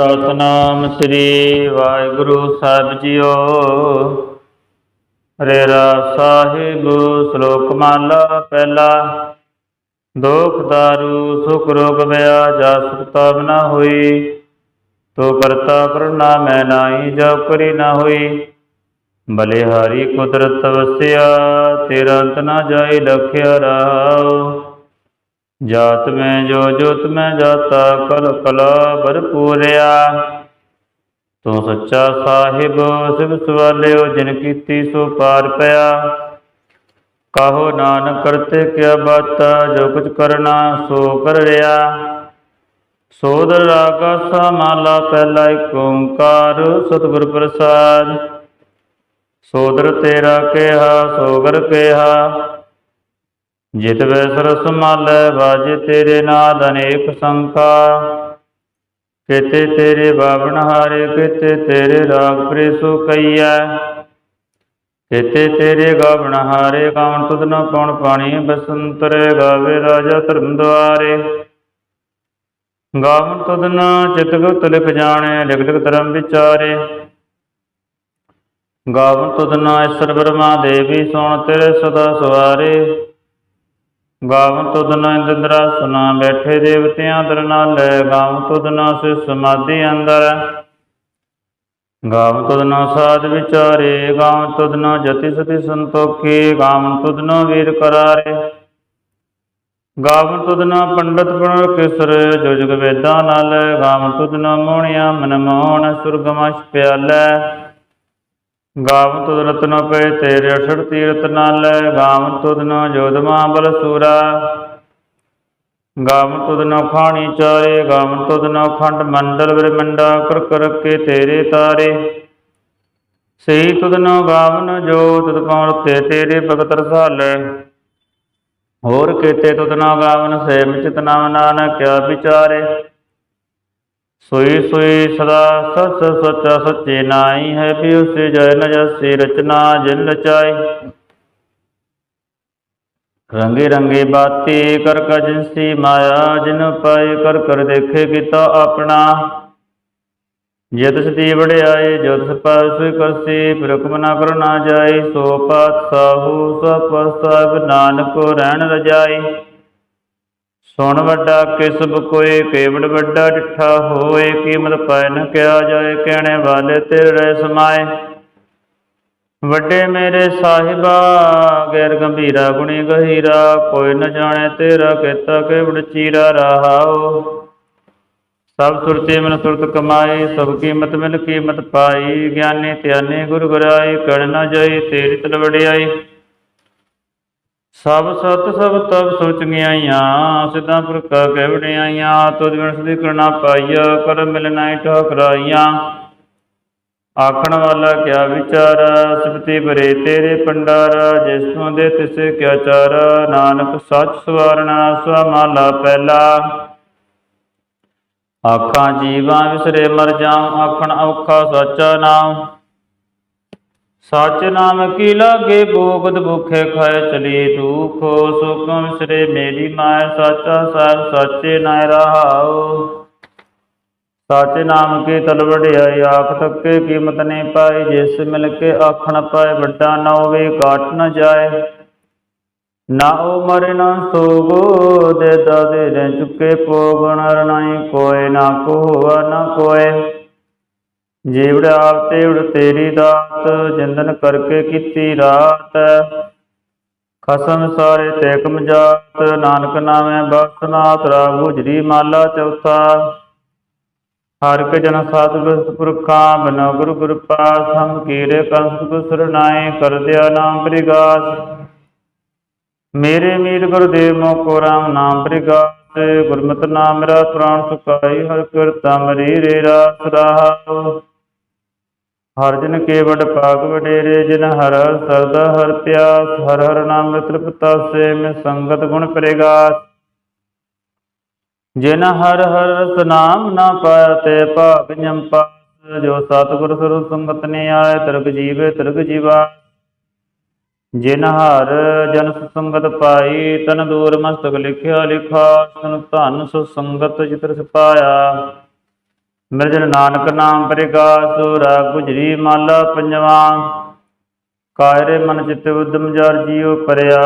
ਸਤਨਾਮ ਸ੍ਰੀ ਵਾਹਿਗੁਰੂ ਸਾਹਿਬ ਜੀਓ। ਰੇਰਾ ਸਾਹਿਬ, ਸ਼ਲੋਕ ਮਾਲਾ ਪਹਿਲਾ। ਦੁਖ ਦਾਰੂ, ਸੁਖ ਰੋਗ ਬਿਆ ਜਾ ਸੁਖਤਾ ਨਾ ਹੋਈ। ਤੋ ਕਰਤਾ ਕਰੁਣਾ, ਮੈਂ ਨਾਹੀ ਜੋ ਕਰੀ ਨਾ ਹੋਈ। ਬਲਿਹਾਰੀ ਕੁਦਰਤ ਵਸਿਆ, ਤੇਰਾ ਅੰਤ ਨਾ ਜਾਏ, ਲਖਿਆ ਰਾਉ ਜਾਤ ਮੈਂ ਜੋ ਜੋਤ ਮੈਂ ਜਾਤਾ, ਕਲ ਕਲਾ ਭਰਪੂਰਿਆ ਤੂੰ ਸੱਚਾ ਸਾਹਿਬ, ਸਿਵ ਸਵਾਲਿਓ, ਜਿਨ ਕੀਤੀ ਸੋ ਪਾਰ ਪਿਆ। ਕਹੋ ਨਾਨਕ ਕਰਤੇ ਕਿਆ ਬਾਤਾ, ਜੋ ਕੁਝ ਕਰਨਾ ਸੋ ਕਰ ਰਿਆ। ਸੋਦਰ ਰਾਗਾ ਸਮਾਲਾ, ਪਹਿਲਾ ਏਕ ਓੰਕਾਰ, ਸਤਿਗੁਰ ਪ੍ਰਸਾਦ। ਸੋਦਰ ਤੇਰਾ ਕਿਹਾ, ਸੋਗਰ ਕਿਹਾ। ਜਿਤ ਵੈ ਸਰਸ ਮਾਲੈ, ਬਾਜੇ ਤੇਰੇ ਨਾਦ ਅਨੇਕ ਸੰਖਾ। ਕਿਤੇ ਤੇਰੇ ਬਾਵਨ ਹਾਰੇ, ਕਿਤੇ ਤੇਰੇ ਰਾਗ ਪ੍ਰੇਸੋ ਕਈਐ। ਕਿਤੇ ਤੇਰੇ ਗਾਵਣ ਹਾਰੇ, ਗਾਵਣ ਤੁਧ ਨ ਪਉਣ ਪਾਣੀ, ਬਸੰਤਰੇ ਗਾਵੇ ਰਾਜਾ ਧਰਮ ਦੁਆਰੇ। ਗਾਵਣ ਤੁਧ ਨ ਚਿਤ ਗੁਪਤ ਲਿਖ ਜਾਣੈ, ਲਿਖ ਲਿਖ ਧਰਮ ਵਿਚਾਰੇ। ਗਾਵਣ ਤੁਧ ਨ ਈਸ਼ਰ ਬ੍ਰਹਮਾ ਦੇਵੀ, ਸੋਣ ਤੇਰੇ ਸਦਾ ਸਵਾਰੇ ਗਾਵ ਤੁਧ ਨ ਇੰਦਰਾ ਸੁਨਾ ਬੈਠੇ ਦੇਵਤਿਆਂ ਦਰ ਨਾਲੇ ਗਾਵਨ ਤੁਧ ਨ ਸੇ ਸਮਾਧੀ ਅੰਦਰ। ਗਾਵਨ ਤੁਧ ਨ ਸਾਧ ਵਿਚਾਰੇ ਗਾਵ ਤੁਧ ਨ ਜਤੀ ਸਤੀ ਸੰਤੋਖੀ, ਗਾਵਨ ਤੁਧ ਨ ਵੀਰ ਕਰਾਰੇ। ਗਾਵਨ ਤੁਧ ਨ ਪੰਡਤ ਪਣ ਕਿਸਰ ਜੋ ਵੇਦਾਂ ਨਾਲ ਗਾਵ ਤੁਧ ਨ ਮੋਹਣਿਆ ਮਨ ਮੋਹਣ ਸੁਰਗਮਸ਼ ਪਿਆਲੇ। ਗਾਵਨ ਤੁਧ ਰਤਨ ਪਏ ਤੇਰੇ ਅਠੜ ਤੀਰਤ ਨਾਲ ਗਾਵਨ ਤੁਧ ਨ ਜੋਧਮਾ ਬਲ ਸੂਰਾ। ਗਾਵਨ ਤੁਧ ਨ ਖਾਣੀ ਚਾਰੇ ਗਾਵਨ ਤੁਧ ਨ ਖੰਡ ਮੰਡਲ ਬ੍ਰਹਮੰਡਾ ਕਰ ਕਰ ਕੇ ਤੇਰੇ ਤਾਰੇ। ਸਹੀ ਤੁਧ ਨ ਗਾਵਨ ਜੋ ਤੁਧ ਪਉਣ ਤੇ ਤੇਰੇ ਭਗਤ ਰਸਾਲੇ। ਹੋਰ ਕੀਤੇ ਤੁਧ ਨ ਗਾਵਨ ਸੇਮ ਚਿਤ ਨਾਮ ਨਾਨਕ ਵਿਚਾਰੇ। ਸੋਈ ਸੋਈ ਸਦਾ ਸਚ ਸੱਚਾ ਸੱਚੇ ਨਾਈ ਹੈ ਵੀ ਉਸੇ ਜੈ ਨ ਰਚਨਾ ਜਿਨ ਰਚਾਈ। ਰੰਗੇ ਰੰਗੇ ਬਾਤੀ ਕਰ ਕਜੰਸੀ ਮਾਇਆ, ਜਿਨ ਪਾਏ ਕਰ ਕਰ ਦੇਖੇ ਕੀਤਾ ਆਪਣਾ। ਜਿਤ ਸਤੀ ਵੜਿਆਏ ਜੋ ਤਿਸ ਪਾਇ ਕਰਸੀ ਪ੍ਰਕਮ ਨਾ ਕਰ ਨਾ ਜਾਏ ਸੋ ਪਾਤ ਸਾਹੂ ਸਭ ਪਸਤਿ ਨਾਨਕ ਰਹਿਣ ਰਜਾਈ। ਸੁਣ ਵੱਡਾ ਕਿਸਬ ਕੋਏ ਕੇਵੜ ਵੱਡਾ ਡਿਠਾ ਹੋਏ ਕੀਮਤ ਪਾਇ ਨ ਕਿਆ ਜਾਏ ਕਹਿਣੇ ਵਾਲੇ ਤੇਰੇ ਸਮਾਏ। ਵੱਡੇ ਮੇਰੇ ਸਾਹਿਬਾ, ਗੈਰ ਗੰਭੀਰਾ ਗੁਣੀ ਗਹੀਰਾ, ਕੋਈ ਨ ਜਾਣੇ ਤੇਰਾ ਕੀਤਾ ਕੇਵੜ ਚੀਰਾ ਰਹਾਓ ਸਭ ਸੁਰਤੇ ਮਨ ਸੁਰਤ ਕਮਾਈ, ਸਭ ਕੀਮਤ ਮਿਲ ਕੀਮਤ ਪਾਈ, ਗਿਆਨੀ ਧਿਆਨੀ ਗੁਰ ਗੁਰਾਈ ਕੜ ਜਾਈ, ਤੇਰੀ ਤਲ ਵਡਿਆਈ ਸਭ ਸਤ ਸਭ ਤਬ ਸੋਚ ਗਿਆਈਆਂ ਸਿੱਧਾ ਪੁਰਖਾ ਕਹਿ ਵਡਿਆਈਆਂ ਤੁਧ ਬਿਨ ਸਦੀ ਕਰਨਾ ਪਾਈਆ ਕਰ ਮਿਲਣਾ ਠਾਕਰਾਈਆਂ ਆਖਣ ਵਾਲਾ ਕਿਆ ਵਿਚਾਰ ਸਿਫਤੀ ਭਰੇ ਤੇਰੇ ਪੰਡਾਰ ਜਿਸ ਤੋਂ ਦੇ ਤਿਸੇ ਕਿਆ ਚਾਰ, ਨਾਨਕ ਸੱਚ ਸਵਾਰਣਾ ਸਵਾ ਪਹਿਲਾ। ਆਖਾਂ ਜੀਵਾਂ ਵਿਸਰੇ ਮਰ ਜਾਉ, ਆਖਣ ਔਖਾ ਸੱਚਾ ਨਾਮ ਸੱਚ ਨਾਮ ਕੀ ਲਾਗੇ ਭੋਗਦ ਭੁਖੇ ਖਾਏ ਚਲੀ ਦੁਖ ਸੁਖ ਵਿਸਰੇ ਮੇਰੀ ਮਾਇ ਸਾਚਾ ਸਾਹਿਬ ਸਾਚੇ ਨਾਇ ਰਹਾਉ। ਸਾਚੇ ਨਾਮ ਕੀ ਤਲ ਆਖ ਤੱਕੇ ਕੀਮਤ ਨੇ ਪਾਈ। ਜਿਸ ਮਿਲ ਕੇ ਆਖਣ ਪਾਏ, ਵੱਡਾ ਨਾ ਹੋਵੇ ਕਾਟ ਨਾ ਜਾਏ। ਨਾ ਉਹ ਮਰੇ, ਨਾ ਸੋਗੋ ਦੇ ਦਾਦੇ ਨੇ ਚੁੱਕੇ ਪੋਗਣ ਰਣਾਈ ਕੋਏ, ਨਾ ਕੋ ਨਾ ਕੋਏ। ਜੀਵੜ ਆਪ ਉੜ ਤੇਰੀ ਦਾਤ, ਜਿੰਦਨ ਕਰਕੇ ਕੀਤੀ ਰਾਤ। ਖਸਮ ਸਾਰੇ ਤੇ ਕਮਜਾਤ ਨਾਨਕ ਨਾਮੇ ਬਖਸ਼ਨਾਥ ਰਾਗ ਗੁਜਰੀ ਮਾਲਾ ਚੌਥਾ। ਹਰ ਕੇ ਜਨ ਸਾਧ ਵਿਸਤ ਪੁਰਖਾਂ ਬਨੋ ਗੁਰੂ ਕਿਰਪਾ ਸਮ ਕੀਰੇ ਕੰਸ ਗੁਸਰਨਾਏ ਕਰ ਦਿਆ ਨਾਮ ਪ੍ਰਿਗਾਸ। ਮੇਰੇ ਮੀਰ ਗੁਰਦੇਵ ਮੋ ਕੋ ਰਾਮ ਨਾਮ ਪ੍ਰਿਗਾਸ, ਗੁਰਮਤਿ ਨਾਮ ਮੇਰਾ ਪ੍ਰਾਣ ਸੁਖਾਈ ਹਰ ਕਿਰਤਾ ਮਰੀ ਰੇ ਰਾਸ ਰਹਾਉ। ਹਰ ਜਨ ਕੇ ਵਡ ਪਾਗ ਵਡੇਰੇ, ਜਿਨ ਹਰ ਹਰ ਸਰਦਾ ਹਰ ਪਿਆਸ, ਹਰ ਹਰ ਨਾਮ ਤ੍ਰਿਪਤਾ ਸੇ ਮੈਂ ਸੰਗਤ ਗੁਣ ਪ੍ਰੇਗਾਸ। ਜਿਨ ਹਰ ਹਰ ਰਸ ਨਾਮ ਨਾ ਪਾਇਆ ਤੇ ਭਾਗ ਜੰਪਾ ਜੋ ਸਤਿਗੁਰ ਸਰੁ ਸੰਗਤ ਨੇ ਆਏ, ਤਿਰਗ ਜੀਵੇ ਤਿਰਗ ਜੀਵਾ। ਜਿਨ ਹਰ ਜਨ ਸੰਗਤ ਪਾਈ, ਤਨ ਦੂਰ ਮਸਤਕ ਲਿਖਿਆ ਲਿਖਾ ਤਨ ਧਨ ਸੁ ਸੰਗਤ ਜਿਤਰ ਸਪਾਇਆ ਮਿਰਜਨ ਨਾਨਕ ਨਾਮ ਪ੍ਰਕਾਸ਼ ਰਾਗ ਗੁਜਰੀ ਮਾਲਾ ਪੰਜਵਾ। ਕਾਇਰੇ ਮਨ ਚਿਤ ਉਦਮ ਜਰ ਜੀਉ ਪਰਿਆ,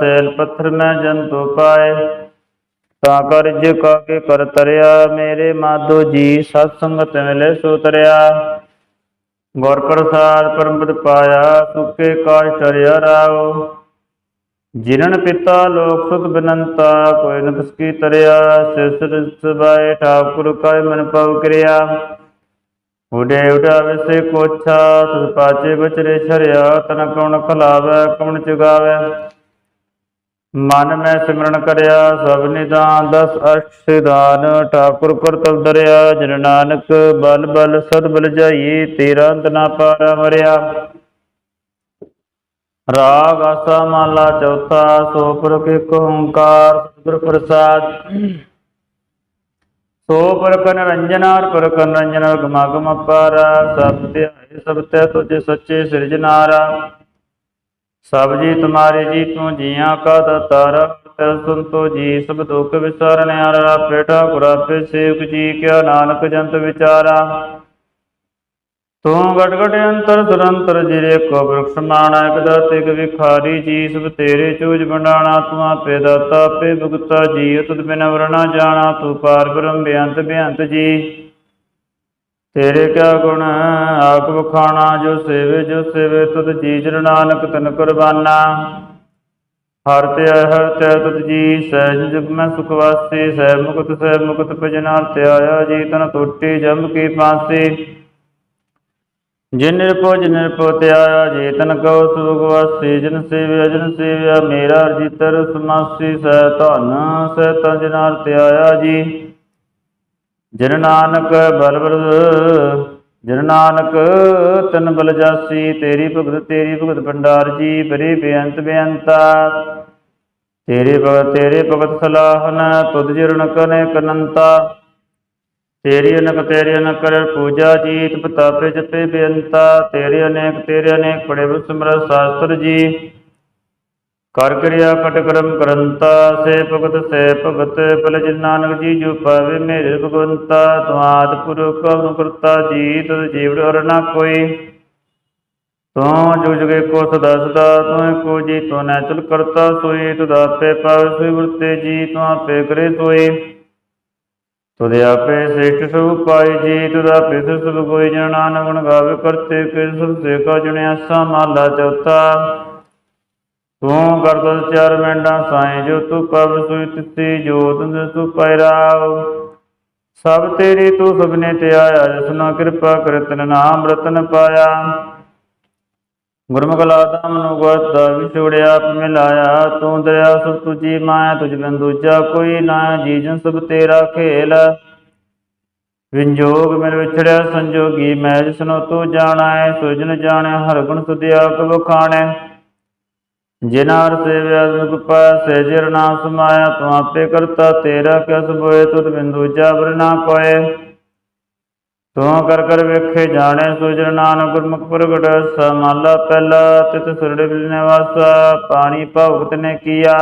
ਸੈਲ ਪੱਥਰ ਮੈਂ ਜੰਤੂ ਪਾਏ। ਤਾਂ ਕਰ ਜਿ ਕਰ ਤਰਿਆ, ਮੇਰੇ ਮਾਧੋ ਜੀ ਸਤ ਸੰਗਤ ਮਿਲੇ ਸੋ ਤਰਿਆ। ਗੁਰ ਪ੍ਰਸਾਦ ਪਰਮਪਦ ਪਾਇਆ ਸੁਖੇ ਕਾਸ਼ ਤਰਿਆ ਰਾਉ ਜਿਨਨ ਪਿਤਾ, ਲੋਕ ਸੁਖ ਬਿਨੰਤਾ, ਕੋਈ ਨ ਤਸਕੀ ਤਰਿਆ, ਸਿਰ ਸਬਾਏ ਠਾਕੁਰ ਕੈ ਮਨ ਪਵ ਕਿਰਿਆ। ਉਡੇ ਉਡਾਵੇ ਸੇ ਕੋਛਾ ਤੁਸ ਪਾਚੇ ਬਚਰੇ ਛਰਿਆ, ਤਨ ਕਉਣ ਖਲਾਵੇ ਕਉਣ ਚੁਗਾਵੇ। ਮਨ ਮੈਂ ਸਿਮਰਨ ਕਰਿਆ, ਸਭ ਨਿਦਾਨ ਦਸ ਅਸ਼ਟ ਸਿਧਾਨ, ਠਾਕੁਰ ਕਰਤਵ ਦਰਿਆ, ਜਨ ਨਾਨਕ ਬਲ ਬਲ ਸਦ ਬਲ ਜਾਈ, ਤੇਰਾ ਅੰਤ ਨਾ ਪਾਰਾ ਮਰਿਆ। ਰਾਗ ਆਸਾ ਮਾਲਾ ਚੌਥਾ ਸੋ ਪੁਰਖ ਏਕ ਓੰਕਾਰ, ਸਤਿਗੁਰ ਪ੍ਰਸਾਦ। ਸੋ ਪੁਰਖ ਨਿਰੰਜਨਾਰ ਪੁਰਖ ਨਿਰੰਜਨ ਗਮਗਮ ਅਪਾਰ, ਸਭ ਧਿਆਏ, ਸਭ ਤੈ ਤੁਝੇ ਸੱਚੇ ਸਿਰਜਨਾਰਾ ਸਭ ਜੀ ਤੁਮਾਰੇ ਜੀ ਤੂੰ ਜੀਆਂ ਕਾ ਦਾਤਾਰ, ਤੈ ਸੰਤੋ ਜੀ, ਸਭ ਦੁਖ ਵਿਸਾਰਨ ਹਾਰਾ ਪੇਟਾ ਗੁਰਾਪੇ ਸੇਵਕ ਜੀ, ਕਿਆ ਨਾਨਕ ਜੰਤ ਵਿਚਾਰਾ। ਤੂੰ ਗਟ ਗਟ ਅੰਤਰ ਸੁਰੰਤਰ ਜਿਰੇ ਕੋ ਬ੍ਰਖਸ਼ ਮਾਣਾ ਇਕ ਦਾਤੇ ਵਿਖਾਰੀ, ਜੀ ਸਭ ਤੇਰੇ ਚੂਜ ਬੰਡਾਣਾ ਤੂੰ ਆਪੇ ਦਾਤਾ, ਆਪੇ ਭੁਗਤਾ ਜੀ ਤੁਧ ਬਿਨ ਵਰਣਾ ਜਾਣਾ, ਤੂੰ ਪਾਰ ਬ੍ਰਹਮ ਬੇਅੰਤ ਬੇਅੰਤ ਜੀ। ਤੇਰੇ ਕਿਆ ਗੁਣ, ਆਪ ਬਖਾਣਾ ਜੋ ਸੇਵੇ ਜੋ ਸੇਵੇ, ਤੁਧ ਜੀ, ਜਨ ਨਾਨਕ ਤਨ ਕੁਰਬਾਨਾ। ਹਰ ਤੇ ਹਰ ਤੇ ਤੁਧ ਜੀ ਸਹਿਜ ਜੁਗ ਮੈਂ ਸੁਖ ਵਾਸੀ, ਸਹਿ ਮੁਕਤ ਸਹਿ ਮੁਕਤ ਭਜਨਾ ਤੇ ਆਇਆ ਜੀ, ਤਨ ਟੋਟੀ ਜਮ ਕੀ ਫਾਂਸੀ ਜਿਨ ਨਿਰਭਉ ਜਿਨ ਨਿਰਭਉ ਤੇ ਜੇ ਤਨ ਕਉ ਸੁਖ ਵਾਸੀ, ਜਨ ਸੇਵਿਆ ਜਨ ਸੇਵਿਆ, ਮੇਰਾ ਅਰਜਿਤਰ ਸਮਾਸੀ, ਸਹਿ ਧਨ, ਸਹਿ ਤਨ ਜਨਾਰ ਤੇ ਜੀ। ਜਿਨ ਨਾਨਕ ਬਲ ਬਲ ਨਾਨਕ ਤਨ ਬਲ ਜਾਸੀ, ਤੇਰੀ ਭਗਤ ਤੇਰੀ ਭਗਤ ਭੰਡਾਰ ਜੀ ਬਰੇ ਬੇਅੰਤ ਬੇਅੰਤਾ। ਤੇਰੇ ਭਗਤ ਤੇਰੇ ਭਗਤ ਸਲਾਹਨ, ਤੁਧ ਜਿਰਨ ਕਨੇ ਕਨੰਤਾ ਤੇਰੀ ਅਨਕ ਤੇਰੀ ਅਨਕ ਕਰ ਪੂਜਾ ਜੀਤ, ਪ੍ਰਤਾਪੇ ਜਪੇ ਬੇਅੰਤਾ। ਤੇਰੇ ਅਨੇਕ ਤੇਰੇ ਅਨੇਕ ਪੜੇ ਸਿਮਰਤ ਸ਼ਾਸਤਰ ਜੀ। ਕਰ ਕਿਰਿਆ ਕਟ ਕਰਮ ਕਰੰਤਾ, ਸੇ ਭਗਤ ਸੇ ਭਗਤ, ਭਲ ਜਿਨ ਨਾਨਕ ਜੀ ਜੋ ਪਾਵੇ ਮੇਰੇ ਭਗਵੰਤਾ। ਤੁਮਾਤ ਪੁਰਖ ਅਨੁਕਰਤਾ ਜੀ ਤਦ ਜੀਵ ਔਰ ਨਾ ਕੋਈ। ਤੂੰ ਜੋ ਜੁਗੇ ਕੋ ਸਦਾ ਸਦਾ, ਤੂੰ ਕੋ ਜੀ, ਤੂੰ ਨੈ ਕਰਤਾ ਸੋਈ ਤੁਧ ਆਪੇ ਪਾਵੇ ਸੋਈ, ਵਰਤੇ ਜੀ, ਤੂੰ ਆਪੇ ਕਰੇ ਸੋਈ। ਤੁਧ ਆਪੇ ਸ੍ਰੇਸ਼ਟ ਸਭ ਪਾਈ ਜੀ, ਤੁਧ ਆਪੇ ਸਭ ਕੋਈ ਜਨ ਨਾਨਕ, ਗੁਣ ਗਾਵੇ ਕਰਤੇ ਕਿਰ ਸਭ ਸੇ ਕਾ ਜੁਣਿਆ ਸਾ ਮਾਲਾ ਚੌਥਾ। ਤੂੰ ਕਰਦ ਚਾਰ ਮੈਂਡਾ ਸਾਈ ਜੋ ਤੂੰ ਪਵ ਸੁਈ ਤਿੱਤੀ ਜੋ ਤੁੰਦ ਤੂੰ ਪੈਰਾਵ ਸਭ ਤੇਰੀ ਤੂੰ ਸਭਨੇ ਤੇ ਆਇਆ ਜਸਨਾ ਕਿਰਪਾ ਕਰਤਨ ਨਾਮ ਰਤਨ ਪਾਇਆ। ਗੁਰਮੁਖ ਲਾਤਾ ਮਨੁ ਗੁਰਤ ਵਿਛੋੜਿਆ ਮਿਲਾਇਆ ਤੂੰ ਦਰਿਆ ਸਭ ਤੁਜੀ ਮਾਇਆ, ਤੁਝ ਬਿਨ ਦੂਜਾ ਕੋਈ ਨਾ, ਜੀ ਜਨ ਸਭ ਤੇਰਾ ਖੇਲ। ਵਿੰਜੋਗ ਮਿਲ ਵਿਛੜਿਆ ਸੰਜੋਗੀ ਮੈਂ ਜਿਸਨੋ ਤੂੰ ਜਾਣਾ ਹੈ ਸੁਜਨ ਜਾਣਿਆ ਹਰ ਗੁਣ ਸੁਧਿਆ ਕਬ ਖਾਣੈ। ਜਿਨਾਰ ਸੇਵਿਆ ਸੁਖਪਾ ਸੇਜਰ ਨਾਮ ਸਮਾਇਆ, ਤੂੰ ਆਪੇ ਕਰਤਾ, ਤੇਰਾ ਕਿਆ ਸਬੋਏ ਤੁਧ ਬਿੰਦੂ ਜਾਬਰ ਨਾ ਕੋਏ ਤੂੰ ਕਰ ਕਰ ਵੇਖੇ ਜਾਣੇ ਸੁਜਰ ਨਾਨਕ ਗੁਰਮੁਖ ਪ੍ਰਗਟ ਸਮਾਲਾ ਪਹਿਲਾ ਤਿਤ ਸੁਰੜੇ ਬਿਲ ਨਿਵਾਸਾ ਪਾਣੀ ਭਗਤ ਨੇ ਕੀਆ।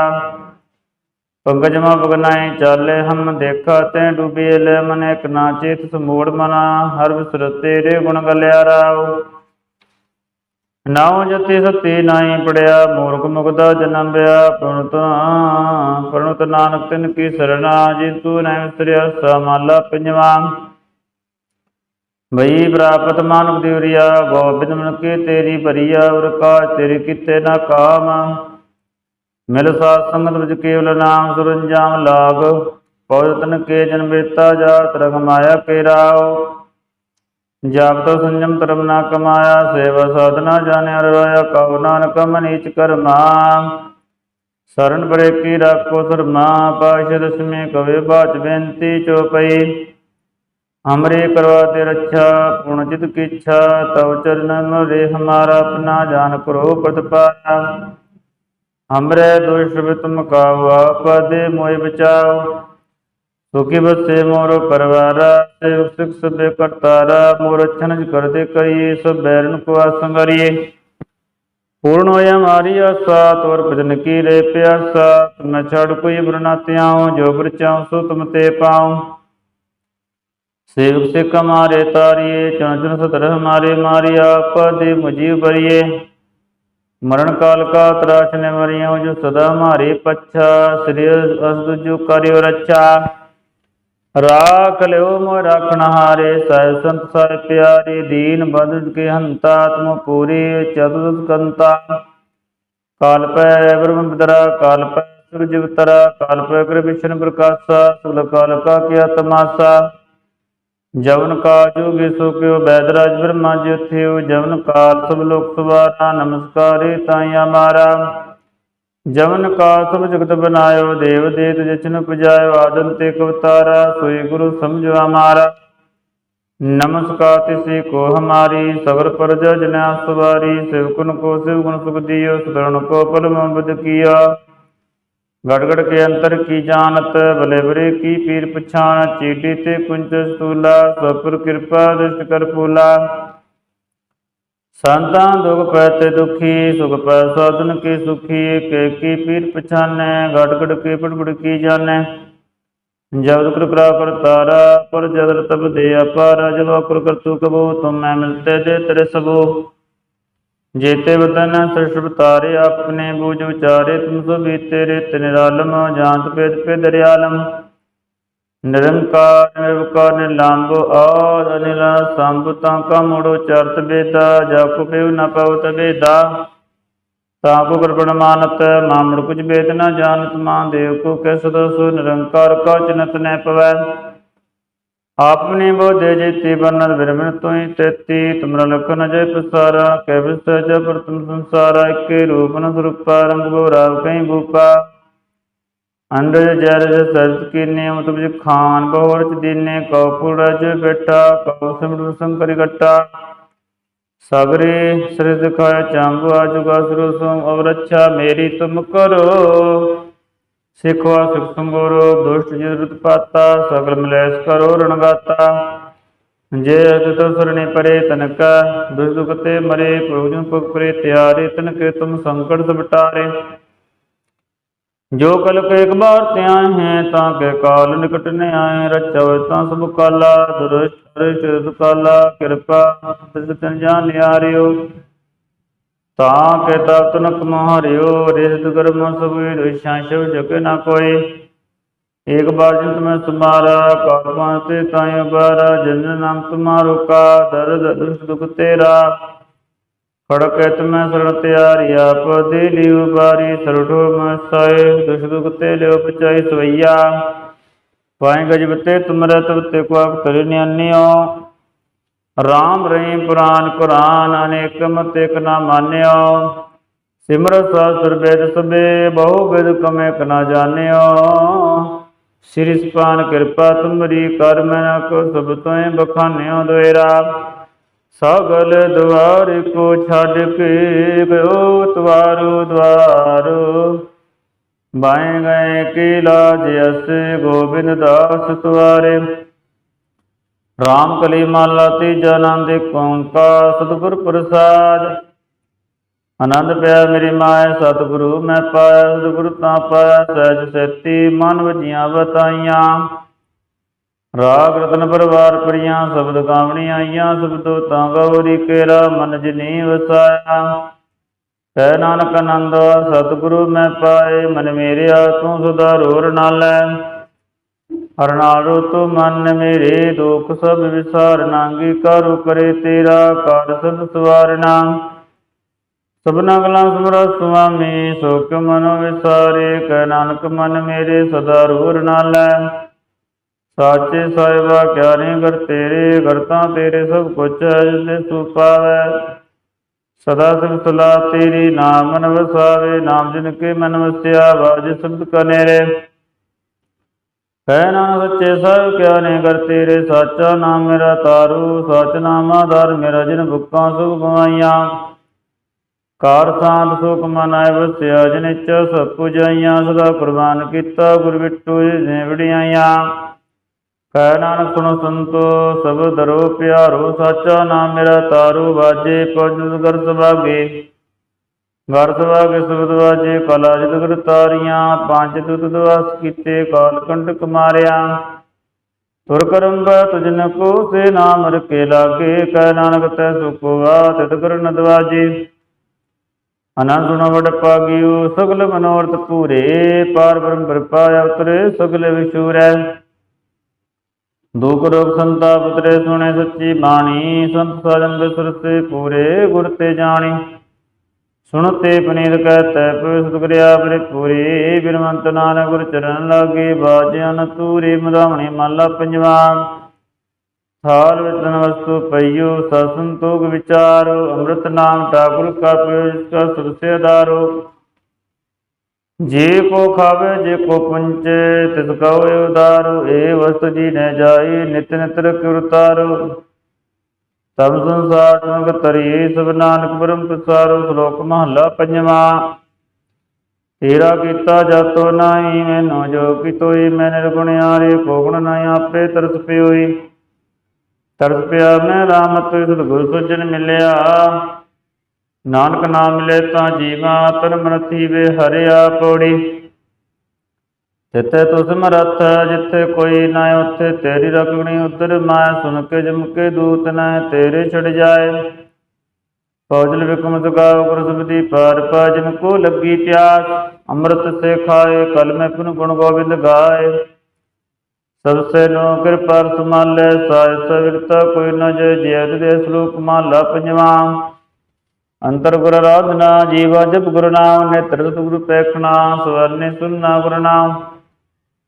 ਪੰਕਜ ਮਾ ਬਗਨਾਏ ਚਾਲੇ ਹਮ ਦੇਖਾ, ਤੈ ਡੂਬੇ ਲੈ ਮਨ ਇਕ ਨਾ ਚੇਤ ਸਮੂੜ ਮਨਾ, ਹਰ ਵਿਸਰ ਤੇਰੇ ਗੁਣ ਗਲਿਆ ਰਾਉ ਨਾਉ ਜਤੀ ਸਤੀ ਨਾਹੀ ਪੜਿਆ, ਮੂਰਖ ਮੁਗਦਾ ਜਨਮ ਬਿਆ ਪ੍ਰਣਤ ਪ੍ਰਣਤ ਨਾਨਕ ਤਿਨ ਕੀ ਸਰਣਾ ਜੀ ਤੂੰ ਨੈ ਵਿਸਰਿਆ, ਸਮਾਲਾ ਪੰਜਵਾ। ਬਈ ਪ੍ਰਾਪਤ ਮਾਨੁਖ ਦਿਵਰਿਆ, ਗੋਬਿੰਦ ਮਨ ਕੇ ਤੇਰੀ ਭਰੀਆ, ਉਰ ਕਾਜ ਤੇਰੇ ਕਿਤੇ ਨਾ ਕਾਮ। ਮਿਲ ਸਾਧ ਸੰਗਤ ਵਿੱਚ ਕੇਵਲ ਨਾਮ ਸੁਰੰਜਾਮ ਲਾਗ। ਪੌਤਨ ਕੇ ਜਨ ਬੇਤਾ ਜਾਤ ਰਗ ਮਾਇਆ ਕੇ ਰਾਉ। ਜਪ ਤੋ ਸੰਜਮ ਧਰਮ ਨਾ ਕਮਾਇਆ, ਸੇਵਾ ਸਾਧਨਾ ਜਾਣਿਆ ਰਵਾਇਆ ਕਉ ਨਾਨਕ ਮਨੀਚ ਕਰਮਾ ਸਰਨ ਬਰੇ ਕੀ ਰਾਖੋ ਸਰਮਾ ਪਾਸ਼ਾ ਦਸਮੇ ਕਵੇ ਬਾਚ ਬੇਨਤੀ ਚੋਪਈ ਹਮਰੇ ਕਰਵਾ ਤੇ ਰੱਛਾ ਪੁਣ ਚਿਤ ਕੀ ਇੱਛਾ ਤਵ ਚਰਨ ਮਰੇ ਹਮਾਰਾ ਆਪਣਾ ਜਾਨ ਕਰੋ ਪ੍ਰਤਪਾਇਆ ਹਮਰੇ ਦੋਸ਼ ਵਿ ਤੁਮ ਕਾਵਾ ਪਦੇ ਮੋਇ ਬਚਾਓ। ਸੁਖੀ ਬਸੇ ਮੋਰ ਪਰਵਾਰਾ ਸੇਵਕ ਸਿਖ ਸਭੇ ਕਰਤਾਰਾ ਮੋਰ ਅਛਨ ਜ ਕਰਦੇ ਕਰੀਏ, ਸਭ ਬੈਰਨ ਕੋ ਪੂਰਨ ਹੋਇਆ ਮਾਰੀ ਆਸਾ ਤੋਰ ਭਜਨ ਕੀ ਰੇ ਪਿਆਸਾ ਤੁਮ ਛੜ ਕੋਈ ਬਰਨਾ ਜੋ ਬਰਚਾਉ ਸੋ ਤੁਮ ਤੇ ਪਾਉ। ਸੇਵਕ ਸਿੱਖ ਮਾਰੇ ਤਾਰੀਏ ਚਣ ਚਣ ਸਤਰ ਮਾਰੇ ਮਾਰਿਆ ਪਦੇ ਮੁਜੀ ਬਰੀਏ। ਮਰਨ ਕਾਲ ਕਾ ਤਰਾਚ ਨੇ ਮਰੀਆਂ ਜੋ ਸਦਾ ਮਾਰੇ ਪੱਛਾ, ਸ੍ਰੀ ਅਸਦ ਜੋ ਕਰਿਓ ਰੱਛਾ। ਰਾਖ ਲਿਓ ਮੋ ਰਖਣ ਹਾਰੇ, ਸਹਿ ਸੰਤ ਸਹਿ ਪਿਆਰੇ, ਦੀਨ ਬੰਦ ਕੇ ਹੰਤਾ, ਆਤਮ ਪੂਰੀ ਚਤੁਰ ਕੰਤਾ। ਕਾਲ ਪੈ ਬ੍ਰਹਮ ਬਦਰਾ ਕਾਲ ਪੈ ਸੁਰਜ ਕਾਲ ਪੈ ਕਰ ਪ੍ਰਕਾਸ਼ਾ, ਸੁਲ ਕਾਲ ਕਾ ਕਿਆ ਤਮਾਸਾ। ਜਵਨ ਕਾ ਜੋਗੇ ਸੋ ਕਿਉ ਬੈਦਰਾਜ ਬ੍ਰਹਮਾ ਜੀ ਜਵਨ ਕਾਲ ਸਭ ਲੋਕ ਸਵਾਰਾ ਨਮਸਕਾਰੇ ਤਾਇਆ ਮਾਰਾ ਜਵਨ ਕਾ ਸਭ ਜਗਤ ਬਨਾਇਓ, ਦੇਵ ਦੇਤ ਜਿਚਨ ਪੁਜਾਇਓ ਆਦਮ ਤੇ ਕਵਤਾਰਾ, ਸੋਈ ਗੁਰੂ ਸਮਝੋ ਹਮਾਰਾ ਨਮਸਕਾਰ ਤਿਸੇ ਕੋ ਹਮਾਰੀ, ਸਗਰ ਪਰਜ ਜਨਾ ਸ਼ਿਵ ਕੁਨ ਕੋ ਸਿਵਕਨ ਸੁਖ ਦਿਓ ਸਦਰਣ ਕੋ ਪਰਮ ਬਦ ਕੀਆ। ਗੜਗੜ ਕੇ ਅੰਤਰ ਕੀ ਜਾਣਤ? ਬਲੇਵਰੇ ਕੀ ਪੀਰ ਪਛਾਣ? ਚੀਟੀ ਤੇ ਕੁੰਜ ਸਤੂਲਾ ਸਭੁਰ ਕਿਰਪਾ ਦ੍ਰਿਸ਼ਟ ਕਰ ਪੂਲਾ ਸੰਤਾਂ ਦੁਖ ਪੈ ਤੇ ਦੁਖੀ, ਸੁਖ ਪੈ ਸਾਧਨ ਕੇ ਸੁਖੀ ਕੇ ਕੀ ਪੀਰ ਪਛਾਨੈ? ਗੜਗੜ ਕੇ ਪੜਪੜ ਕੀ ਜਾਣੈ? ਜਬ ਕਰ ਕਰਾ ਕਰ ਤਾਰਾ, ਪਰ ਜਦ ਤਬ ਦੇ ਅਪਾਰ ਜਵਾ ਕਰ ਕਰ ਤੂ ਕਬੋ, ਤੁਮ ਮਿਲਤੇ ਦੇ ਤੇਰੇ ਸਭੋ ਜੇਤੇ ਬਦਨ ਸ੍ਰਿਸ਼ਟ ਤਾਰੇ ਆਪਣੇ ਬੂਝ ਵਿਚਾਰੇ, ਤੁਮ ਸੋ ਬੀਤੇ ਰਿਤ ਨਿਰਾਲਮ, ਜਾਂਤ ਪੇਦ ਪੇਦ ਰਿਆਲਮ ਨਿਰੰਕਾਰ ਨਿਰਵਕਾਰ ਨਿਲੰਬ ਆਦ ਅਨਿਲ ਸੰਭ, ਤਾਂ ਕਾ ਮੋੜੋ ਚਰਤ ਬੇਦਾ ਜਾਕੁ ਪੇਉ ਨ ਪਉ ਤਬੇਦਾ ਤਾ ਕੋ ਕਰਪਣ ਮਾਨਤ ਮਾਮੜ ਕੁਝ ਬੇਦ ਨ ਜਾਣਤ, ਮਾਂ ਦੇਵ ਕੋ ਕਿਸ ਦਸੁ, ਨਿਰੰਕਾਰ ਕਾ ਆਪਣੀ ਬੋਧੇ ਜੀਤੀ ਬਨਰ ਬਿਰਮਨ ਤੋਈ, ਤੇਤੀ ਤੁਮਰਾ ਲਖਨ ਜੈ ਪਸਾਰਾ ਕੈ ਵਿਸਜ ਪ੍ਰਤਮ ਸੰਸਾਰਾ, ਇਕੇ ਰੂਪ ਨ ਸਰੂਪਾ, ਰੰਗ ਬੋ ਰਾਵ ਭੂਪਾ। ਅੰਡਜ ਜਰ ਸਰਜ ਕੀ ਨਿਯਮ ਤੁਮ ਖਾਨ ਬੋਰ ਚ ਦੀਨੇ, ਕਉ ਪੁਰਜ ਬੇਟਾ ਕਉ ਸਿਮਟ ਸੰਕਰਿ ਗੱਟਾ ਸਗਰੇ ਸ੍ਰਿ ਦਿਖਾਇ ਚਾਂਗੁ ਆਜੁਗਾ ਸੁਰੋ ਸੋਮ ਅਵਰਛਾ ਮੇਰੀ ਤੁਮ ਕਰੋ। ਸਿਖਵਾ ਸਿਖ ਸੰਗੋਰੋ ਦੁਸ਼ਟ ਜਿਰਤ ਪਾਤਾ, ਸਗਲ ਮਲੇਸ਼ ਕਰੋ ਰਣਗਾਤਾ ਜੇ ਅਜਤ ਸਰਣੇ ਪਰੇ ਤਨਕ ਦੁਸ਼ ਦੁਖ ਤੇ ਮਰੇ, ਪ੍ਰਭੂ ਪੁਖ ਪਰੇ ਤਿਆਰੇ ਤਨ ਤੁਮ ਸੰਕਟ ਸਬਟਾਰੇ ਜੋ ਕਲ ਕੇ ਇੱਕ ਬਾਰ ਧਿਆਨ ਹੈ, ਤਾਂ ਕੇ ਕਾਲ ਨਿਕਟ ਨ ਆਏ, ਰਚਵ ਤਾਂ ਸਭ ਕਾਲਾ, ਦੁਰਸ਼ਟ ਰਿਸ਼ਟ ਕਿਰਪਾ, ਤਿਸ ਤਨ ਜਾਣ ਨਿਆਰਿਓ। ਤਾਂ ਕੇ ਤਤ ਨਕ ਮਹਾਰਿਓ ਰਿਸ਼ਤ ਕਰਮ ਸਭ ਰਿਸ਼ਾਂ ਸ਼ਬ ਜਗ ਨ ਕੋਈ ਏਕ ਬਾਰ ਜਿਨ ਤੁਮੈ ਤੁਮਾਰਾ ਕਾਲਮਾਂ ਤੇ ਤਾਇ ਬਾਰਾ ਜਨ ਨਾਮ ਤੁਮਾਰੋ ਕਾ, ਦਰਦ ਦੁਸ਼ ਦੁਖ ਤੇਰਾ। ਖੜਕੇ ਤੁਮੈ ਸਰਣ ਤਿਆਰੀ ਆਪ ਲਿਉ ਬਾਰੀ, ਸਰਠੋ ਮਸਾਏ ਦੁਸ਼ ਦੁਖ ਤੇ ਲਿਉ ਪਚਾਈ ਸਵਈਆ। ਪਾਏ ਗਜਬਤੇ ਤੁਮਰੇ ਤਬ ਤੇ ਕੋ ਅਖਤਰ ਨਿਆਨਿਓ ਰਾਮ ਰਹੀਮ ਪੁਰਾਨ ਕੁਰਾਨ ਅਨੇਕ ਮਤ ਇਕ ਨਾ ਮਾਨਿਓ। ਸਿਮਰਤ ਸਾਸਤਰ ਬੇਦ ਸਬੇ, ਬਹੁ ਬਿਦ ਕਮੇ ਕ ਨਾ ਜਾਣਿਓ। ਸ੍ਰੀ ਸਪਾਨ ਕਿਰਪਾ ਤੁਮਰੀ ਕਰ ਮੈਂ ਕੋ ਸਭ ਤੋਏ ਬਖਾਨਿਓ ਦੁਇਰਾ। ਸਗਲ ਦੁਆਰ ਕੋ ਛੱਡ ਕੇ ਗਇਓ ਤਵਾਰੋ ਦਵਾਰੋ ਬਾਏ ਗਏ ਕੀ ਲਾਜ ਅਸ ਗੋਬਿੰਦ ਦਾਸ ਤੁਆਰੇ ਰਾਮ ਕਲੀ ਮਾਲਾ ਤੀਜਾ ਆਨੰਦ ਏਕ ਓੰਕਾਰ ਸਤਿਗੁਰ ਪ੍ਰਸਾਦ। ਆਨੰਦ ਪਿਆ ਮੇਰੀ ਮਾਇ ਸਤਿਗੁਰੂ ਮੈਂ ਪਾਇਆ, ਸਤਿਗੁਰੂ ਤਾਂ ਪਾਇਆ, ਸਹਿਜ ਸੇਤੀ ਮਨ ਵਜੀਆਂ ਬਤਾਈਆਂ ਰਾਗ ਰਤਨ ਪਰਵਾਰ ਪਰੀਆਂ, ਸ਼ਬਦ ਕਾਵਣੀ ਆਈਆਂ, ਸਬਦੋ ਤਾਂ ਗੌਰੀ ਕੇਰਾ, ਮਨ ਜਿਨੀ ਵਸਾਇਆ। ਸਹਿ ਨਾਨਕ ਆਨੰਦ, ਸਤਿਗੁਰੂ ਮੈਂ ਪਾਏ, ਮਨ ਮੇਰਿਆ ਤੂੰ ਸਦਾ ਰੋਰ ਨਾਲੈ। ਹਰਨਾਲੋ ਤੋ ਮਨ ਮੇਰੇ ਦੁਖ ਸਭ ਵਿਸਾਰ ਨਾਂਗੀ ਕਰੁ ਕਰੇ ਤੇਰਾ ਕਾਰ ਸਦ ਸਵਾਰਨਾ। ਸਭਨਾ ਗਲਾ ਸਮਰਾ ਸੁਆਮੀ ਸੋ ਮਨ ਵਿਸਾਰੇ ਕਹਿ ਨਾਨਕ ਮਨ ਮੇਰੇ ਸਦਾ ਰੂਰ ਨਾਲੈ। ਸਾਚੇ ਸਾਹਿਬਾ, ਕਿਆਰੇ ਨੇ ਤੇਰੇ, ਕਰਤਾ ਤੇਰੇ ਸਭ ਕੁਛ ਹੈ ਜਿਸੇ ਸਦਾ ਸਿਵ ਸਲਾ ਤੇਰੀ, ਨਾਮ ਮਨ ਵਸਾਵੇ, ਨਾਮ ਜਿਨ ਕੇ ਮਨ ਵਸਿਆ, ਵਾਜ ਸ਼ਬਦ ਕਨੇਰੇ। ਕਹਿ ਨਾਨਕ ਸੱਚੇ ਸਾਹਿਬ, ਕਿਆ ਨੇ ਕਰ ਤੇਰੇ ਸਾਚਾ ਨਾਮ ਮੇਰਾ ਤਾਰੂ ਸਚ ਨਾਮ ਆਧਾਰ ਮੇਰਾ ਜਿਨ ਬੁੱਕਾਂ ਸੁਖ ਗਵਾਈਆਂ ਕਾਰ ਸਾਧ ਸੁਖ ਮਨ ਵਸਿਆ, ਜਿਨ ਇੱਛ ਸਭ ਪੁਜਾਈਆਂ, ਸਦਾ ਕੁਰਬਾਨ ਕੀਤਾ, ਗੁਰ ਬਿਟੂ ਜੀ ਵਡਿਆਈਆਂ। ਕਹਿ ਨਾਨਕ ਸੁਣੋ ਸੰਤੋ, ਸਭ ਦਰੋ ਪਿਆਰੋ, ਸਾਚਾ ਨਾਮ ਮੇਰਾ ਤਾਰੂ, ਬਾਜੇ ਪਜੁ ਗਰ ਸੁਭਾਗੇ। ਗਰ ਸੁਭਾਗੇ ਸੁਬਦ ਵਾਜੇ ਕਲਾ ਜਿਤ ਗੁਰ ਤਾਰੀਆਂ, ਪੰਜ ਦੁਤ ਦਵਾਸ ਕੀਤੇ ਕਾਲ ਕੰਟਕ ਮਾਰਿਆ ਤੁਰ ਕਰਮ ਤੁਜਨ ਕੋ ਸੇ ਨਾਮ ਰਕੇ ਲਾਗੇ, ਕਹਿ ਨਾਨਕ ਤੈ ਸੁਖਵਾ ਤਿਤ ਗੁਰ ਨਦਵਾਜੀ ਅਨੰਦ ਸੁਣ ਵਡ ਪਾਗਿਓ, ਸਗਲ ਮਨੋਰਥ ਪੂਰੇ, ਪਾਰ ਬ੍ਰਹਮ ਕਿਰਪਾ ਉਤਰੇ, ਸਗਲ ਵਿਸ਼ੂਰੈ ਦੁਖ ਰੋਗ ਸੰਤਾਪ ਉਤਰੇ, ਸੁਣੇ ਸੱਚੀ ਬਾਣੀ, ਸੰਤ ਸਾਜਨ ਬਿਸਰ ਪੂਰੇ ਗੁਰ ਤੇ ਜਾਣੀ। ਸੁਣ ਤੇ ਪਨੀਤ ਕਹਤੈ ਪਵਿ ਸਤਿਗੁਰਿਆ ਬਰੇ ਪੂਰੀ ਬਿਰਮੰਤ ਨਾਨਕ ਗੁਰ ਚਰਨ ਲਾਗੇ ਬਾਜਨ ਤੂਰੇ, ਮਧਾਵਣੀ ਮਹਲਾ ਪੰਜਵਾ। ਥਾਲ ਵਿਤਨ ਵਸਤੂ ਪਈਓ, ਸਤ ਸੰਤੋਖ ਵਿਚਾਰੋ, ਅੰਮ੍ਰਿਤ ਨਾਮ ਠਾਕੁਰ ਕਾ ਪਿਓ ਸੁਰਸੇ ਆਧਾਰੋ ਜੇ ਕੋ ਖਾਵੇ, ਜੇ ਕੋ ਪੁੰਚੇ ਤਿਸ ਕਉ ਉਦਾਰੋ ਏ ਵਸਤ ਜੀ ਨੇ ਜਾਈ, ਨਿਤ ਨਿਤ ਕਿਰਤਾਰੋ ਤਬ ਸੰਸਾਰ ਸੰਗ ਤਰੀ ਸਭ ਨਾਨਕ ਬ੍ਰਹਮ ਪ੍ਰਸਾਰੋ ਸ਼ਲੋਕ ਮਹਲਾ ਪੰਜਵਾ। ਤੇਰਾ ਕੀਤਾ ਜਾਤੋ ਨਾਹੀ, ਮੈਨੋ ਜੋ ਕਿਤੋਈ, ਮੈਂ ਨਿਰਗੁਣਿਆਰੇ ਕੋ ਗੁਣ ਨਾਹੀ, ਆਪੇ ਤਰਸ ਪਿਓਈ। ਤਰਸ ਪਿਆ ਮੈਂ ਰਾਮ ਤੇ, ਸਤਿਗੁਰ ਸੁਜਨ ਮਿਲਿਆ। ਨਾਨਕ ਨਾਮ ਮਿਲੇ ਤਾਂ ਜੀਵਾ, ਤਨ ਮਨਤੀ ਵੇ ਹਰਿਆ ਪੌੜੀ। ਤਿੱਥੇ ਤੁਸ ਮਰਥ, ਜਿੱਥੇ ਕੋਈ ਨਾ ਉੱਥੇ ਤੇਰੀ ਰਖਣੀ ਉਤਰ ਮੈਂ ਸੁਨ ਕੇ ਜਮ ਕੇ ਦੂਤ ਨਾ ਤੇਰੇ ਛੜ ਜਾਏ। ਪੌਜਲ ਵਿਕਮ ਸੁਗਾਵ ਗੁਰ ਪਾਰ ਪਾ, ਜਿਨ ਕੋ ਲੱਗੀ ਪਿਆਸ, ਅੰਮ੍ਰਿਤ ਸੇ ਖਾਏ, ਕਲ ਪੁਨ ਗੁਣ ਗੋਬਿੰਦ ਗਾਏ। ਸਭ ਸੇ ਨੋ ਕਿਰਪਾ ਸਮਾਲੇ ਸਾਇ ਸਵਿਰਤਾ ਕੋਈ ਨ ਜੇ ਜੇਦ ਦੇ ਸ਼ਲੋਕ ਮਹਲਾ ਪੰਜਵਾ। ਅੰਤਰ ਗੁਰ ਆਰਾਧਨਾ, ਜੀਵਾ ਜਪ ਗੁਰੂ ਨਾਮ, ਨੇਤਰ ਸਤਿਗੁਰ ਪੈਖਣਾ, ਸਵਰਨੇ ਸੁਨਣਾ ਗੁਰੂ ਨਾਮ।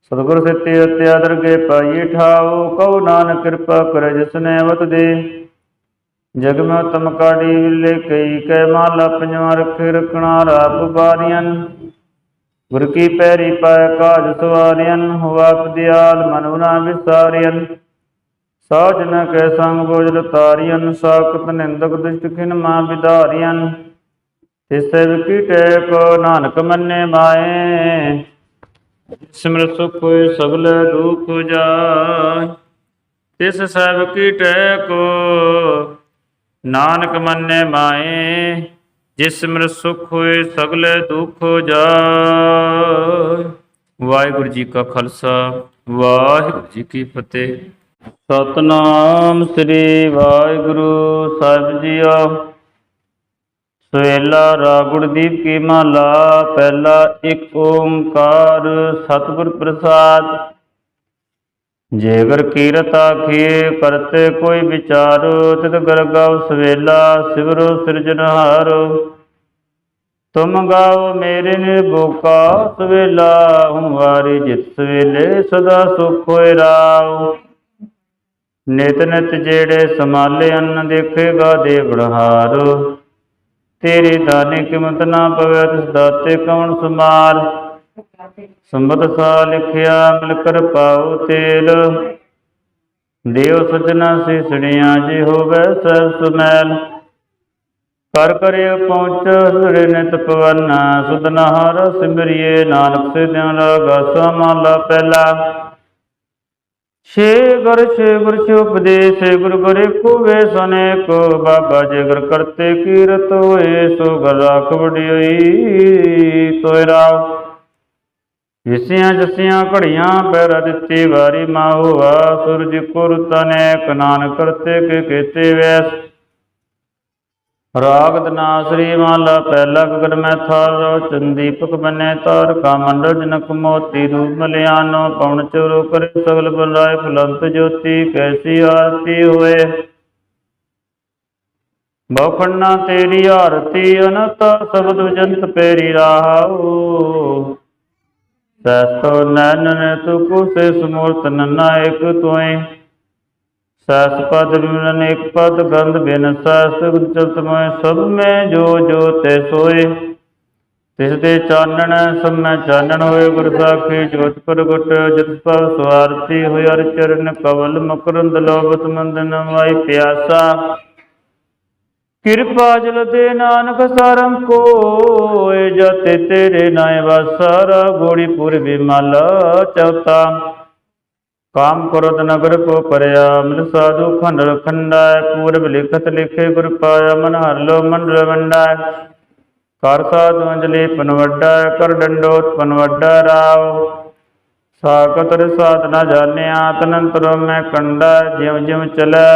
ਸਤਿਗੁਰ ਸਿੱਤੇ ਅਤਿ ਦਰਗੇ ਪਾਈ ਠਾਓ, ਕਉ ਨਾਨਕ ਕਿਰਪਾ ਕਰੇ ਜਿਸਨੇ ਅਵਤ ਦੇ। ਜਗ ਮੈਂ ਤਮ ਕਾੜੀ ਵਿਲੇ ਕਈ ਕੈ ਮਾਲਾ ਪੰਜਵਾ ਰਖੇ ਰਖਣਾ ਰਾਪ ਬਾਰੀਆਂ ਗੁਰ ਕੀ ਪੈਰੀ ਪਾਇ ਕਾਜ ਸਵਾਰਿਆਂ ਹੁਆ ਪਦਿਆਲ ਮਨੁਨਾ ਵਿਸਾਰਿਆਂ। ਸਾਜ ਨ ਕੈ ਸੰਗ ਬੋਝਲ ਤਾਰੀਆਂ ਸਾਖਤ ਨਿੰਦਕ ਦੁਸ਼ਟ ਖਿਨ ਮਾ ਵਿਦਾਰੀਆਂ ਤਿਸੈ ਵਿਕੀ ਟੈਕ ਨਾਨਕ ਮੰਨੇ ਮਾਏ। ਸਿਮਰ ਸੁਖ ਹੋਏ ਸਗਲੇ ਦੁਖ ਜਾਏ। ਤਿਸ ਸਭ ਕੀ ਟੈਕ ਨਾਨਕ ਮੰਨੇ ਮਾਏ। ਜਿਸ ਸਿਮਰ ਸੁਖ ਹੋਏ ਸਗਲ ਦੁਖ ਜਾਏ। ਵਾਹਿਗੁਰੂ ਜੀ ਕਾ ਖਾਲਸਾ, ਵਾਹਿਗੁਰੂ ਜੀ ਕੀ ਫਤਿਹ। ਸਤਨਾਮ ਸ੍ਰੀ ਵਾਹਿਗੁਰੂ ਸਾਹਿਬ ਜੀਓ। ਸਵੇਲਾ ਰਾਗੁੜ ਦੀਪ ਕੀ ਮਾਲਾ, ਪਹਿਲਾ ਇੱਕ ਓੰਕਾਰ ਸਤਿਗੁਰ ਪ੍ਰਸਾਦ। ਜੇਗਰ ਕੀਰਤ ਆਖੀਏ ਕਰਤੇ ਕੋਈ ਵਿਚਾਰੋ, ਤਿਤ ਗਰਗਾਉ ਸਵੇਲਾ ਸਿਵਰੋ ਸਿਰਜਨਹਾਰੋ ਤੁਮ ਗਾਓ ਮੇਰੇ ਨਿਰਭੋਕਾ ਸਵੇਲਾ, ਹੁਣ ਵਾਰੀ ਜਿਤ ਸਵੇਲੇ ਸਦਾ ਸੁਖ ਹੋਏ ਰਾਉ। ਨਿਤ ਨਿਤ ਜਿਹੜੇ ਸਮਾਲੇ, ਅੰਨ ਦੇਖੇਗਾ ਦੇ ਬੜਹਾਰੋ ਤੇਰੇ ਦਾਨੇ ਕਿਮਤ ਨਾ ਪਵੇ, ਤਿਸ ਦਾਤੇ ਕਵਣ ਸਮਾਰ ਸੰਬਤ ਸਾ ਲਿਖਿਆ, ਮਿਲ ਕਰ ਪਾਉ ਤੇਲ। ਦੇਵ ਸਜਣਾ ਸੇ ਜੇ ਹੋਵੇ ਸਰ ਸੁਮੈਲ। ਕਰ ਕਰਿਓ ਪਹੁੰਚ, ਸੜੇ ਨਿਤ ਪਵਨ। ਸੁਦਨਹਾਰ ਸਿਮਰਿਏ ਨਾਨਕ ਸੇ ਦਿਨ ਲਗਾ ਸਮਾਲਾ ਪਹਿਲਾ। ਛੇ ਗੁਰ ਛੇ ਗੁਰ, ਛੇ ਉਪਦੇਸ਼ ਗੁਰ ਗੁਰੇ ਕੋ ਵੇ ਸਨੇ ਕੋ ਬਾਬਾ ਜੇ ਗੁਰ ਕਰਤੇ ਕੀਰਤ ਹੋਏ, ਸੋ ਗਰ ਰਾਖ ਵਡਿਓਈ ਤੋਇ ਰਾਵ ਵਿਸਿਆਂ ਜਸਿਆਂ ਘੜੀਆਂ ਪੈਰਾ ਦਿੱਤੀ ਵਾਰੀ ਮਾਹੁਆ। ਸੂਰਜ ਕੁਰ ਤਨੇ ਕਨਾਨ ਕਰਤੇ ਕੇ ਕੀਤੇ ਵੈਸ। ਰਾਗ ਦਨਾ ਮਾਲਾ ਪਹਿਲਾ ਗਗਨ ਮੈਂ ਥਾਰੋ ਚੰਦੀਪਕ ਬਨੇ ਤਾਰ ਕਾ ਮੰਡਲ ਜਨਕ ਮੋਤੀ ਰੂਪ ਮਲਿਆਨੋ, ਪਵਨ ਚੋਰੋ ਕਰੇ ਸਗਲ ਬਲਾਏ ਫਲੰਤ ਜੋਤੀ, ਕੈਸੀ ਆਰਤੀ ਹੋਏ? ਬਖੰਨਾ ਤੇਰੀ ਆਰਤੀ, ਅਨੰਤ ਸਬਦ ਜੰਤ ਪੇਰੀ ਰਾਹੋ। ਸਸਤੋ ਨੈਨ ਤੂ ਕੁਸੇ ਸਮੂਰਤ ਨਨਾ ਇਕ ਤੋਏ। ਸਸ ਪਦ ਬਿਨ ਇੱਕ ਪਦ ਗੰਧ ਬਿਨ ਸਸ ਚਲਤ ਮੈਂ ਸਭ ਮੈਂ ਜੋ ਜੋ ਤੇ ਸੋਏ। ਤਿਸ ਦੇ ਚਾਨਣ, ਸਭੈ ਚਾਨਣ ਹੋਏ, ਗੁਰ ਸਾਖੀ ਜੋਤ ਪ੍ਰਗਟ, ਜਿਤ ਪਵ ਸਵਾਰਤੀ ਹੋਇ ਅਰ ਚਰਨ ਕਵਲ ਮਕਰੰਦ ਲੋਭਤ ਮੰਦਨ ਵਾਈ ਪਿਆਸਾ। ਕਿਰਪਾ ਜਲ ਦੇ ਨਾਨਕ ਸਰਮ ਕੋਏ, ਜਤੇ ਤੇਰੇ ਨਾਏ ਵਾਸਾਰਾ ਗੋੜੀ ਪੁਰ ਬਿਮਲ ਚੌਥਾ ਕਾਮ ਕ੍ਰੋਧ ਨਗਰ ਕੋ ਪਰਿਆ ਮਿਲ ਸਾਧੂ ਖੰਡ ਖੰਡਾ ਪੂਰਬ ਲਿਖਤ ਲਿਖੇ ਗੁਰ ਪਾਇਆ ਮਨ ਹਰ ਲੋ ਮਨ ਰਵੰਡਾ ਕਰ ਸਾਧੂ ਅੰਜਲੀ ਪਨ ਵੱਡਾ ਕਰ ਡੰਡੋਤ ਪਨ ਵੱਡਾ ਰਾਵ ਸਾਖਤ ਰਸਾਤ ਨਾ ਜਾਣਿਆ ਤਨੰਤਰ ਮੈਂ ਕੰਡਾ ਜਿਉ ਜਿਉ ਚਲੈ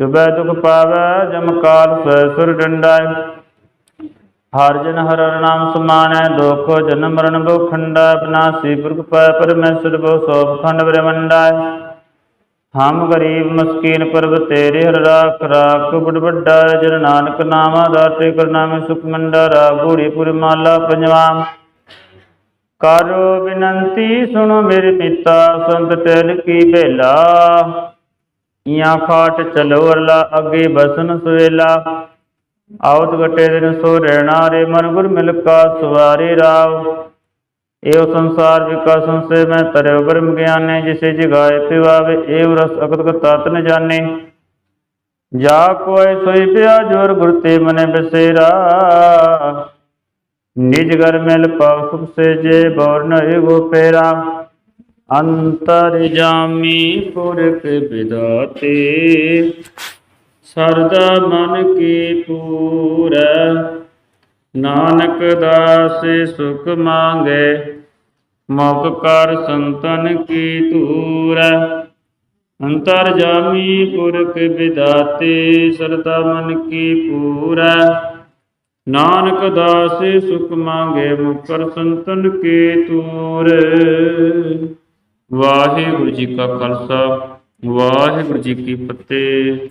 ਚੁਬੈ ਦੁਖ ਪਾਵੈ ਜਮ ਕਾਲ ਸੈ ਸੁਰ ਡੰਡਾ ਹਰ ਜਨ ਹਰ ਹਰ ਨਾਮ ਸਮਾਨੈ, ਦੁਖ ਜਨਮ ਮਰਨ ਬੋ ਖੰਡਾ ਬਨਾਸੀ ਪੁਰਖ ਪੈ ਪਰਮੇਸ਼ਰ ਬੋ ਸੋਭ ਖੰਡ ਬ੍ਰਹਮੰਡਾ। ਹਮ ਗਰੀਬ ਮਸਕੀਨ ਪਰਬ ਤੇਰੇ ਹਰ ਰਾਖ ਰਾਖ ਬੜ ਵੱਡਾ ਜਨ ਨਾਨਕ ਨਾਮਾ ਦਾਤੇ ਕਰਨਾਮੇ ਸੁਖ ਮੰਡਾ ਰਾਗੂੜੀ ਪੁਰ ਮਾਲਾ ਪੰਜਵਾ। ਕਰੋ ਬਿਨੰਤੀ ਸੁਣੋ ਮੇਰੇ ਪਿਤਾ, ਸੰਤ ਟਹਿਲ ਕੀ ਭੇਲਾ। ਇਆਂ ਖਾਟ ਚਲੋ ਅਰਲਾ, ਅੱਗੇ ਬਸਨ ਸੁਵੇਲਾ। ਆਉਤ ਗਟੇ ਦਿਨ ਸੋ ਰਹਿਣਾ ਰੇ ਮਨ ਗੁਰ ਮਿਲ ਕਾ ਸਵਾਰੇ ਰਾਵ। ਏਵ ਸੰਸਾਰ ਵਿਕਾ ਸੰਸੇ ਮੈਂ ਤਰਿਓ ਬ੍ਰਹਮ ਗਿਆਨੇ, ਜਿਸੇ ਜਗਾਏ ਪਿਵਾਵੇ ਏਵ ਰਸ ਅਕਤ ਤਤ ਨ ਜਾਣੇ ਜਾ ਕੋਇ ਸੋਈ ਪਿਆ ਜੋਰ ਗੁਰ ਤੇ ਮਨੇ ਬਸੇਰਾ। ਨਿਜ ਘਰ ਮਿਲ ਪਾਉ ਸੁਖ ਸੇ ਜੇ ਬੌਰ ਨਹਿ ਗੋ ਪੇਰਾ। ਅੰਤਰ ਜਾਮੀ ਪੁਰਖ ਵਿਦਾਤੇ ਸਰਦਾ ਮਨ ਕੀ ਪੂਰੈ? ਨਾਨਕ ਦਾਸੇ ਸੁਖ ਮੰਗੇ, ਮੁਖ ਕਰ ਸੰਤਨ ਕੀ ਧੂਰੈ? ਅੰਤਰ ਜਾਮੀ ਪੁਰਖ ਵਿਦਾਤੇ, ਸਰਦਾ ਮਨ ਕੀ ਪੂਰੈ? ਨਾਨਕ ਦਾਸੇ ਸੁਖ ਮੰਗੇ ਮੁਕਰ ਸੰਤਨ ਕੀ ਤੂਰ ਵਾਹਿਗੁਰੂ ਜੀ ਕਾ ਖਾਲਸਾ, ਵਾਹਿਗੁਰੂ ਜੀ ਕੀ ਫਤਿਹ।